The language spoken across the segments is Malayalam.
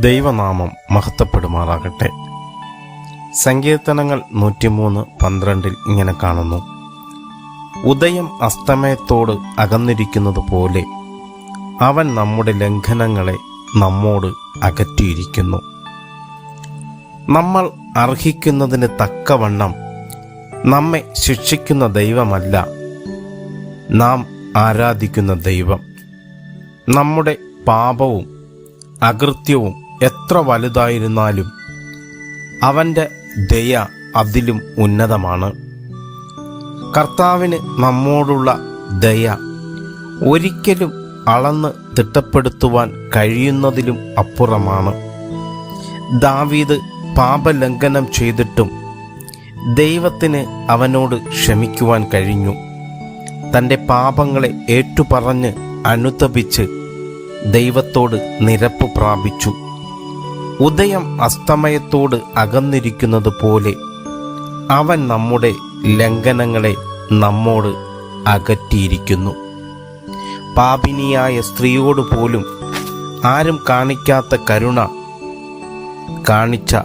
ദൈവനാമം മഹത്വപ്പെടുമാറാകട്ടെ. സങ്കീർത്തനങ്ങൾ നൂറ്റിമൂന്ന് പന്ത്രണ്ടിൽ ഇങ്ങനെ കാണുന്നു. ഉദയം അസ്തമയത്തോട് അകന്നിരിക്കുന്നത് പോലെ അവൻ നമ്മുടെ ലംഘനങ്ങളെ നമ്മോട് അകറ്റിയിരിക്കുന്നു. നമ്മൾ അർഹിക്കുന്നതിന് തക്കവണ്ണം നമ്മെ ശിക്ഷിക്കുന്ന ദൈവമല്ല നാം ആരാധിക്കുന്ന ദൈവം. നമ്മുടെ പാപവും അകൃത്യവും എത്ര വലുതായിരുന്നാലും അവന്റെ ദയ അതിലും ഉന്നതമാണ്. കർത്താവിന് നമ്മോടുള്ള ദയ ഒരിക്കലും അളന്ന് തിട്ടപ്പെടുത്തുവാൻ കഴിയുന്നതിലും അപ്പുറമാണ്. ദാവീദ് പാപലംഘനം ചെയ്തിട്ടും ദൈവത്തിന് അവനോട് ക്ഷമിക്കുവാൻ കഴിഞ്ഞു. തന്റെ പാപങ്ങളെ ഏറ്റുപറഞ്ഞ് അനുതപിച്ച് ദൈവത്തോട് നിരപ്പ് പ്രാപിച്ചു. ഉദയം അസ്തമയത്തോട് അകന്നിരിക്കുന്നത് പോലെ അവൻ നമ്മുടെ ലംഘനങ്ങളെ നമ്മോട് അകറ്റിയിരിക്കുന്നു. പാപിനിയായ സ്ത്രീയോട് പോലും ആരും കാണിക്കാത്ത കരുണ കാണിച്ച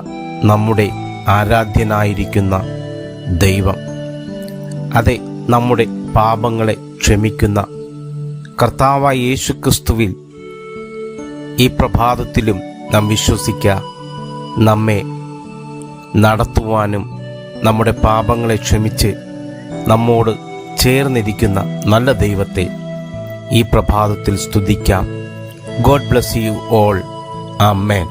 നമ്മുടെ ആരാധ്യനായിരിക്കുന്ന ദൈവം. അതെ നമ്മുടെ പാപങ്ങളെ ക്ഷമിക്കുന്ന കർത്താവായ യേശുക്രിസ്തുവിൽ ഈ പ്രഭാതത്തിലും നാം വിശ്വസിക്കുക നമ്മെ നടത്തുവാനും നമ്മുടെ പാപങ്ങളെ ക്ഷമിച്ച് നമ്മോട് ചേർന്നിരിക്കുന്ന നല്ല ദൈവത്തെ ഈ പ്രഭാതത്തിൽ സ്തുതിക്കാം. God bless you all amen